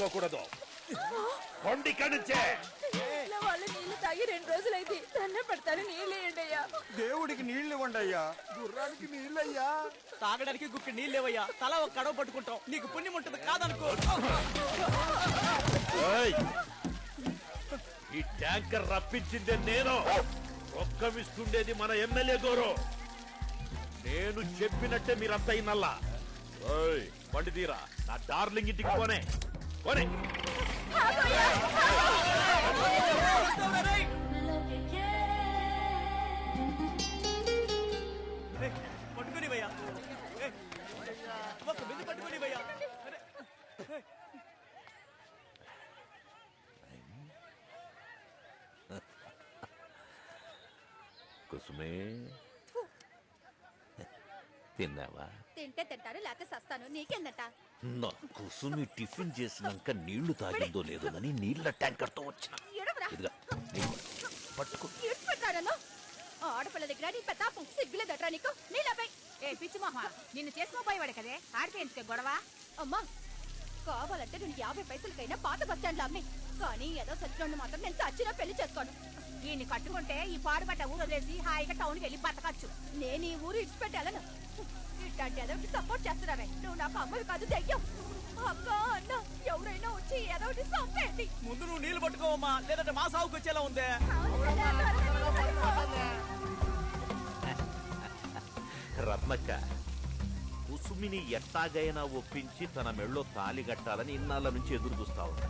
నీళ్ళు పట్టుకోకూడదు కొండి కణించే. ఇంట్లో వాళ్ళు నీళ్ళు తాగి రెండు రోజులైంది. దండం పెడతారు నీళ్ళు వేయండి అయ్యా. దేవుడికి నీళ్ళు ఇవ్వండి అయ్యా. గుర్రానికి నీళ్ళు అయ్యా. తాగడానికి గుక్కి నీళ్ళేవయ్యా తల ఒక కడవ పట్టుకుంటాం. నీకు పుణ్యం ఉంటుంది కాదనుకో. ఈ ట్యాంకర్ రప్పించిందే నేను. రొక్కమిస్తుండేది మన ఎమ్మెల్యే గోరు. నేను చెప్పినట్టే మీరంతా ఇన్నల్లా. ఏయ్, బండి తీరా. నా డార్లింగ్ ఇంటికి పోనే. పోనే పట్టుకునివయ్యా ఒక బిందు పట్టుకునివయ్యా కుసుమే. తిన్నావా? తింటే తింటారు లేకపోతే సస్తాను. నీకేందట? నా కుసుమి టిఫిన్ చేసినాక నీళ్ళు తాగిందో లేదోనని నీళ్ళ ట్యాంకర్తో వచ్చిన. ఎడవరా ఇదిగా నీళ్ళు. పట్టుకో. ఆడపిల్ల దగ్గర నీ పెతాపం సిగ్గులేదట్రా నీకు? నీళ్ళపై ఏ పిచ్చి మొహ నిన్ను చేసుకోపోయేవాడు కదే? ఆడితే ఎందుకే గొడవ? అమ్మా కావాలంటే నేను యాభై పైసలకైనా పాత బస్ స్టాండ్లో అమ్మి. కానీ ఏదో సచ్చినోడిని మాత్రం నేను చచ్చినా పెళ్ళి చేసుకోను. ఈయన్ని కట్టుకుంటే ఈ పాడుపడ్డ ఊరు వదిలేసి హాయిగా టౌన్కి వెళ్ళి బతకచ్చు. నేను ఈ ఊరు ఇడిచిపెట్టాలను ఇట్లాంటి ఎదవికి సపోర్ట్ చేస్తున్నారే నువ్వు నాకు అమ్మవి కాదు దెయ్యం. అక్క అన్న ఎవరైనా వచ్చి ఏదోటి చంపేయండి. ముందు నువ్వు నీళ్ళు పట్టుకోవమ్మా లేదంటే మా సాగుకు వచ్చేలా ఉందే. రత్నక్క. కుసుమిని ఎట్టాగైనా ఒప్పించి తన మెళ్ళో తాలి కట్టాలని ఇన్నాళ్ళ నుంచి ఎదురు చూస్తా ఉన్నా.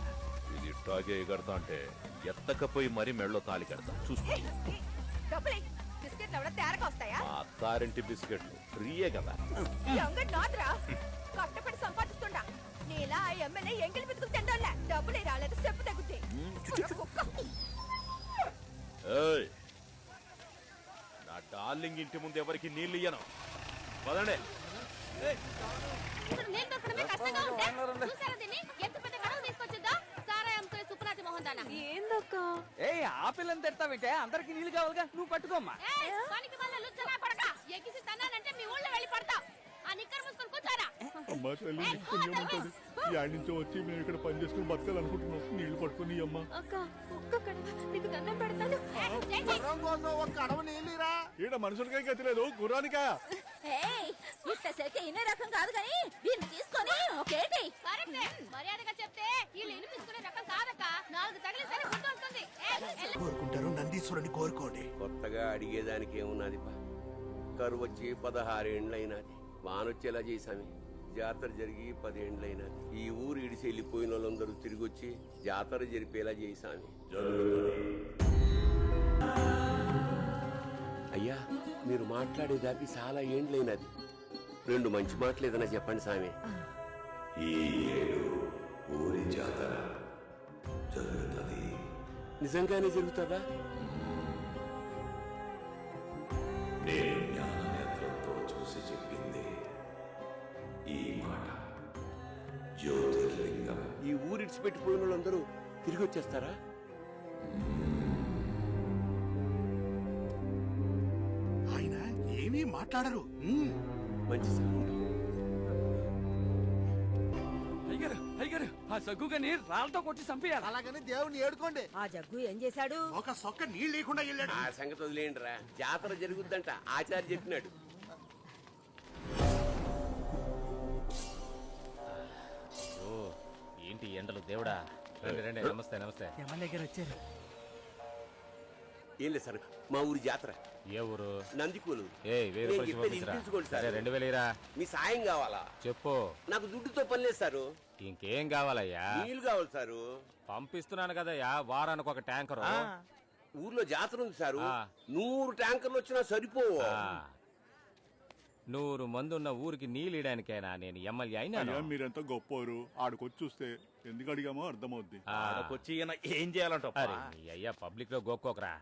ఇది ఇట్టాగే ఎగడతా అంటే ఎత్తకపోయి మరీ మెళ్ళో తాలి కడతా. చూసుకో. బిస్కెట్లు ఎవడ తేరగా వస్తాయా మా అత్తారింటి బిస్కెట్లు. ఫ్రీయే కదా. నాదిరా కట్టపడి సంపాదిస్తుండా. నీలా ఆ ఎమ్మెల్యే ఎంగిలి డబ్బులే రాలేదు చెప్పు తగ్గుద్ది. కుక్క. ఏయ్. నా డార్లింగ్ ఇంటి ముందు ఎవరికి నీళ్ళు ఇయ్యను? పదండి. ఇప్పుడు నేను దొరకడమే కష్టంగా ఉంటే చూసారా దీన్ని? ఎంత పెద్ద కడవ తీసుకొచ్చిందో? సారా అమ్ముకునే సుప్రాతి మోహన్ దానా. ఏందక్క? ఏ ఆ పిల్లని తిడతావిటే అందరికి నీళ్ళు కావాలిగా నువ్వు పట్టుకోమ్మా. ఏయ్, పనికి మళ్ళీ లుచ్చనా కొడక? ఎగిసి తన్నానంటే మీ ఊళ్ళో వెళ్ళి పడతావు ఆ నిక్కర్ మూసుకొని కూర్చోరా. అమ్మా తల్లి నీకు పుణ్యం. ఉంటుంది యాడ్ నుంచి వచ్చి మేము ఇక్కడ పని చేసుకుని బతకాలనుకుంటున్నాం. నీళ్ళు పట్టుకుని అమ్మ. అక్క ఒక్క కడవ. నీకు దండం పెడతాను. ఏయ్, చేయి, చేయి. గుర్రం కోసం ఒక కడవ నీళ్ళిరా. ఈడ మనుషులకే గతి లేదు. గుర్రానికా? ఇనే రకం కాదు కానీ దీన్ని తీసుకొని ఒకేటి కరెక్టే. మర్యాదగా చెప్తే వీళ్ళు వినిపించుకునే రకం కాదక్క. నాలుగు తగిలిసరి గుర్తు వస్తుంది. ఏయ్, వెళ్ళు. కోరుకుంటారు. నందీశ్వరుని కోరుకోండి. కొత్తగా అడిగేదానికి ఏమున్నది పా కరువు వచ్చి పదహారేండ్లైనది. వానొచ్చేలా చేశామి. జాతర జరిగి పదేండ్లైనది ఈ ఊరు ఇడిసి వెళ్ళిపోయిన వాళ్ళందరూ తిరిగి వచ్చి జాతర జరిపేలా చేశామి. అయ్యా మీరు మాట్లాడేదాపి చాలా ఏండ్లైనది. రెండు మంచి మాటలు ఏదైనా చెప్పండి సామి. ఈ ఏడు ఊరి జాతర జరుగుతుంది. నిజంగానే జరుగుతుందా? నేను జ్ఞాననేత్రంతో చూసి చెప్పింది ఈ మాట. జ్యోతిర్లింగం. ఈ ఊరు ఇడిచిపెట్టిపోయిన వాళ్ళందరూ తిరిగి వచ్చేస్తారా? ఆయన ఏమీ మాట్లాడరు. మంచి అయ్యారు అయ్యారు ఆ సగ్గుగాని రాళ్ళతో కొట్టి చంపేయాలి. అలాగని దేవుని ఏడుకోండి. ఆ జగ్గు ఏం చేశాడు? ఒక సొక్క నీళ్ళు లేకుండా వెళ్ళాడు. ఆ సంగతి వదిలేయండిరా. జాతర జరుగుద్దంట. ఆచార్య చెప్పినాడు. ఏంటి ఎండలు? దేవుడా. రండి రండి. నమస్తే నమస్తే. ఎమ్మెల్యే గారు వచ్చారు. ఏం లేదు సార్ మా ఊరి జాతర. ఏ ఊరు? నందికూలు. ఏ వెయ్యి నేను రూపాయలు చెప్పేది పంపించరా? వినిపించుకోండి సరే. సార్ రెండు వేలు ఇరా మీ సాయం కావాలా? చెప్పు. నాకు దుడ్డుతో పని లేదు సారు. ఇంకేం కావాలయ్యా? నీళ్ళు కావాలి సారు. పంపిస్తున్నాను కదయ్యా వారానికి ఒక ట్యాంకరు. ఊర్లో జాతర ఉంది సారు. ఆ. నూరు ట్యాంకర్లు వచ్చినా సరిపోవు. ఆ. నూరు మంది ఉన్న ఊరికి నీళ్ళు ఇయడానికైనా నేను ఎమ్మెల్యే అయినాను. అయ్యా మీరెంత గొప్పోరు? ఆడకొచ్చి చూస్తే ఎందుకు అడిగామో అర్థమవుద్ది. ఈయన ఏం చేయాలంట అరే నీ అయ్యా పబ్లిక్లో గోక్కోకరా.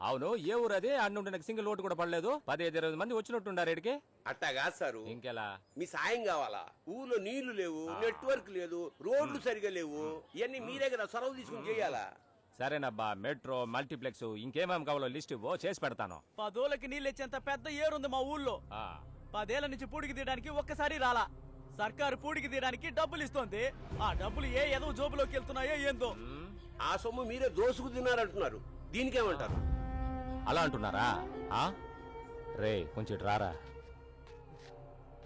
అవును ఏ ఊరు అది అన్నుండి నాకు సింగిల్ ఓటు కూడా పడలేదు. పదిహేను ఇరవై మంది వచ్చినట్టుండారు ఇడికి. అట్టా కాదు సారు. ఇంకెలా? మీ సాయం కావాలా? ఊర్లో నీళ్ళు లేవు నెట్వర్క్ లేదు రోడ్లు సరిగా లేవు. ఇవన్నీ మీరే కదా సొరవ తీసుకుని చేయాలా? సరేనబ్బా మెట్రో మల్టీప్లెక్స్ ఇంకేమేం కావాలో లిస్ట్ ఇవ్వో చేసి పెడతాను. పదోలకి నీళ్ళు ఇచ్చేంత పెద్ద ఏరుంది మా ఊళ్ళో. ఆ, పదేళ్ళ నుంచి పూడికి తీయడానికి ఒక్కసారి రాలా. సర్కారు పూడికి తీయడానికి డబ్బులు ఇస్తోంది. ఆ డబ్బులు ఏ ఎదవ జోబులోకి వెళ్తున్నాయో ఏందో. ఆ సొమ్ము మీరే దోసుకు తిన్నారంటున్నారు. దీనికేమంటారు? అలా అంటున్నారా? ఆ? రే కొంచెం ఇటు రారా.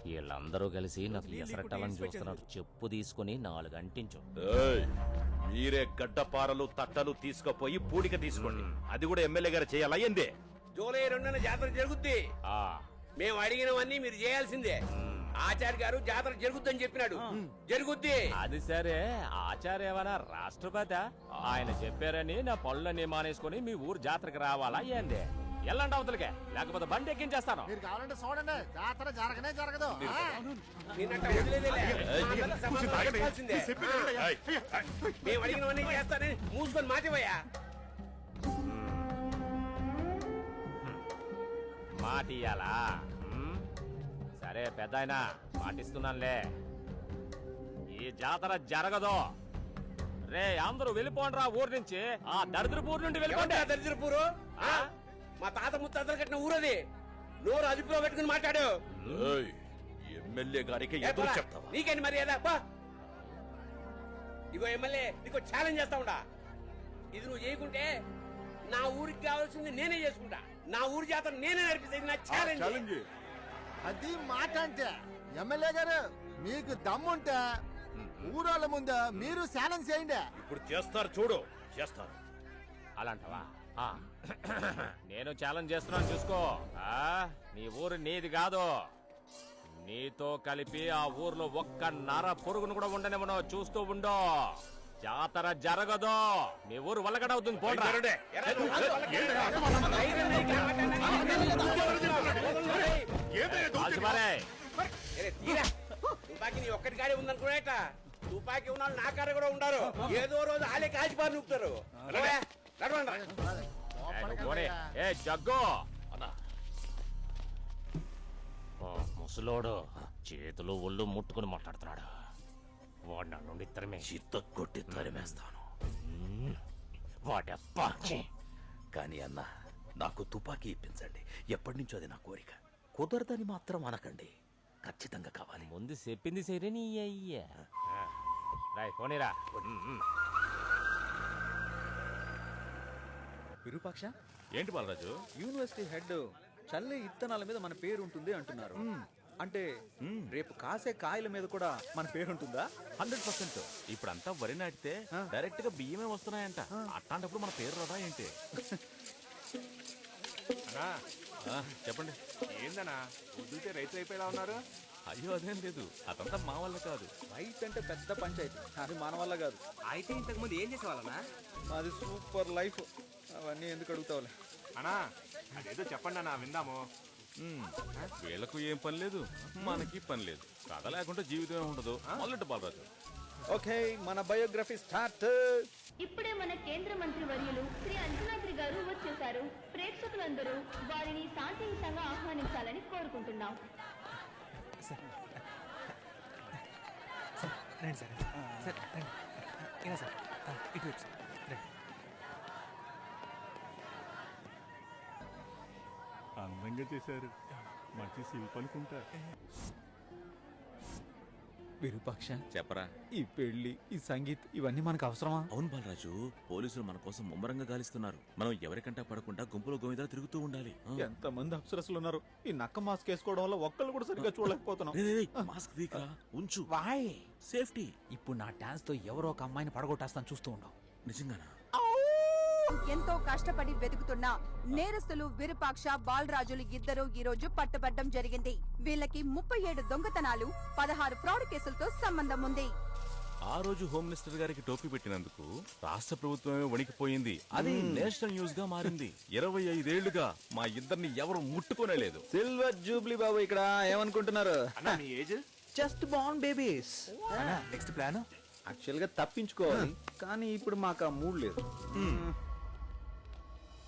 వీళ్ళందరూ కలిసి నాకు ఎసరట్టాలని చూస్తున్నారు. చెప్పు తీసుకుని నాలుగు అంటించు. ఏయ్, మీరే గడ్డపారలు తట్టలు తీసుకుపోయి పూడిక తీసుకోండి. అది కూడా ఎమ్మెల్యే గారు చేయాలా ఏంది? జూలై రెండున జాతర జరుగుద్ది. ఆ, మేము అడిగినవన్నీ మీరు చేయాల్సిందే. ఆచార్య గారు జాతర జరుగుద్దని చెప్పినాడు. జరుగుద్ది. అది సరే. ఆచార్య ఏమన్నా రాష్ట్రపతి? ఆయన చెప్పారని నా పళ్ళని మానేసుకుని మీ ఊరు జాతరకి రావాలా ఏంది? ఎల్లండి అవతలకే. లేకపోతే బండి ఎక్కించేస్తాను. మీరు కావాలంటే చూడండి. జాతర జరగనే జరగదు. మేము అడిగినవన్నీ చేస్తానని మూసుకొని మాటివయ్యా. మాట ఇయ్యాలా? సరే పెద్ద ఆయన మాటిస్తున్నానులే. ఈ జాతర జరగదు. రే అందరూ వెళ్ళిపోండ్రా ఊరు నుంచి. ఆ దరిద్రపు ఊరు నుండి వెళ్ళిపోండి. దరిద్రపూరు? ఆ? మా తాత ముత్తాతలు కట్టిన ఊరది. నోరు అదుపులో పెట్టుకుని మాట్లాడు. ఎమ్మెల్యే గారికి ఎదురు చెప్తావా? నీకేంటి మర్యాద? బా. ఇగో ఎమ్మెల్యే నీకు ఛాలెంజ్ చేస్తా ఉండా. ఇది నువ్వు చేయకుంటే నా ఊరికి కావాల్సింది నేనే చేసుకుంటా. నా ఊరి జాతర నేనే నడిపిస్తాను నా ఛాలెంజ్ అది మాట అంటే ఎమ్మెల్యే గారు మీకు దమ్ముంటే ఊరోళ్ళ ముందు మీరు ఛాలెంజ్ చేయండి. ఇప్పుడు చేస్తారు చూడు చేస్తారు. అలాంటవా? ఆ. నేను ఛాలెంజ్ చేస్తున్నాను చూసుకో. ఆ నీ ఊరు నీది కాదు. నీతో కలిపి ఆ ఊర్లో ఒక్క నర పురుగును కూడా ఉండనేమనో చూస్తూ ఉండు. జాతర జరగదు మీ ఊరు వల్లగడవుతుంది తీరా తుపాకీ నీ ఒక్కటి గాడే ఉందనుకునేట తుపాకీ ఉన్న నా కాడ కూడా ఉండారు ఏదో రోజు ఆలే కాల్చిపారు నూపుతారు. ఏ, జగ్గు ముసలోడు చేతులు ఒళ్ళు ముట్టుకుని మాట్లాడుతున్నాడు వాడు నన్ను ఇద్దరమే చిత్త కొట్టి తరిమేస్తాను. వాడప్పా కానీ అన్న నాకు తుపాకీ ఇప్పించండి. ఎప్పటి నుంచో అది నా కోరిక. కుదరదని మాత్రం అనకండి. ఖచ్చితంగా కావాలి. ముందు చెప్పింది సరే నీ అయ్యా. రాయ్ పోనీరా. విరూపాక్ష? ఏంటి బాలరాజు? యూనివర్సిటీ హెడ్ చల్లే ఇత్తనాల మీద మన పేరు ఉంటుంది అంటున్నారు అంటే రేపు కాసే కాయల మీద కూడా మన పేరు ఉంటుందా? Hundred percent. ఇప్పుడంతా వరి నాటితే డైరెక్ట్గా బియ్యమే వస్తున్నాయంట. అట్లాంటప్పుడు మన పేరు రాదా ఏంటి? ఆ, చెప్పండి. ఏందన్నా? వదిలితే రైతు అయిపోయేలా ఉన్నారు? అయ్యో అదేం లేదు. అదంతా మా వల్ల కాదు. రైట్ అంటే పెద్ద పంచాయతీ. అది మన వల్ల కాదు. అయితే ఇంతకు ముందు ఏం చేసేవాళ్ళనా మాది సూపర్ లైఫ్. అవన్నీ ఎందుకు అడుగుతావులే? అన్నా అదేదో చెప్పండి అన్నా విందాము. వీళ్ళకు ఏం పని లేదు. మనకి పని లేదు. కథ లేకుండా జీవితమే ఉండదు. మొదలెట్టు బాలరాజు. ఓకే మన బయోగ్రఫీ స్టార్ట్. ఇప్పుడే మన కేంద్ర మంత్రి వర్యులు శ్రీ అంజనాద్రి గారు వచ్చేశారు. ప్రేక్షకులందరూ వారిని శాంతియుతంగా ఆహ్వానించాలని కోరుకుంటున్నాం. రండి సార్. సార్ రండి. ఇలా సార్. ఇటువైపు సార్ రండి అందంగా చేశారు. మంచి శిల్ప అనుకుంటా. విరూపాక్ష చెప్పరా? ఈ పెళ్ళి ఈ సంగీత్ ఇవన్నీ మనకు అవసరమా? అవును బాలరాజు పోలీసులు మన కోసం ముమ్మరంగా గాలిస్తున్నారు. మనం ఎవరికంటా పడకుండా గుంపులో గోవిందా తిరుగుతూ ఉండాలి. ఎంత మంది అప్సరసులు ఉన్నారు. ఈ నక్క మాస్క్ వేసుకోవడం వల్ల ఒక్కళ్ళు కూడా సరిగ్గా చూడలేకపోతున్నాం. మాస్క్ తీకరా ఉంచు. వాయ్. సేఫ్టీ. ఇప్పుడు నా డాన్స్తో ఎవరో ఒక అమ్మాయిని పడగొట్టేస్తాను చూస్తూ ఉండవు నిజంగానా? ఎంతో కష్టపడి వెతుకుతున్న నేరస్తులు విరూపాక్ష బాలరాజులు ఇద్దరు ఈ రోజు పట్టుబడ్డం జరిగింది. వీళ్ళకి ముప్పై ఏడు దొంగతనాలు పదహారు ఫ్రాడ్ కేసులతో సంబంధం ఉంది. ఆ రోజు హోమ్ మినిస్టర్ గారికి టోపీ పెట్టినందుకు రాష్ట్ర ప్రభుత్వమే వణికిపోయింది. అది నేషనల్ న్యూస్గా మారింది. ఇరవై ఐదేళ్ళుగా మా ఇద్దరిని ఎవరు ముట్టుకోనే లేదు సిల్వర్ జూబ్లీ బాబు ఇక్కడ ఏమనుకుంటున్నారు? అన్నా మీ age? Just born babies next plan యాక్చువల్గా తప్పించుకోవాలి కానీ ఇప్పుడు మాకు ఆ మూడ్ లేదు.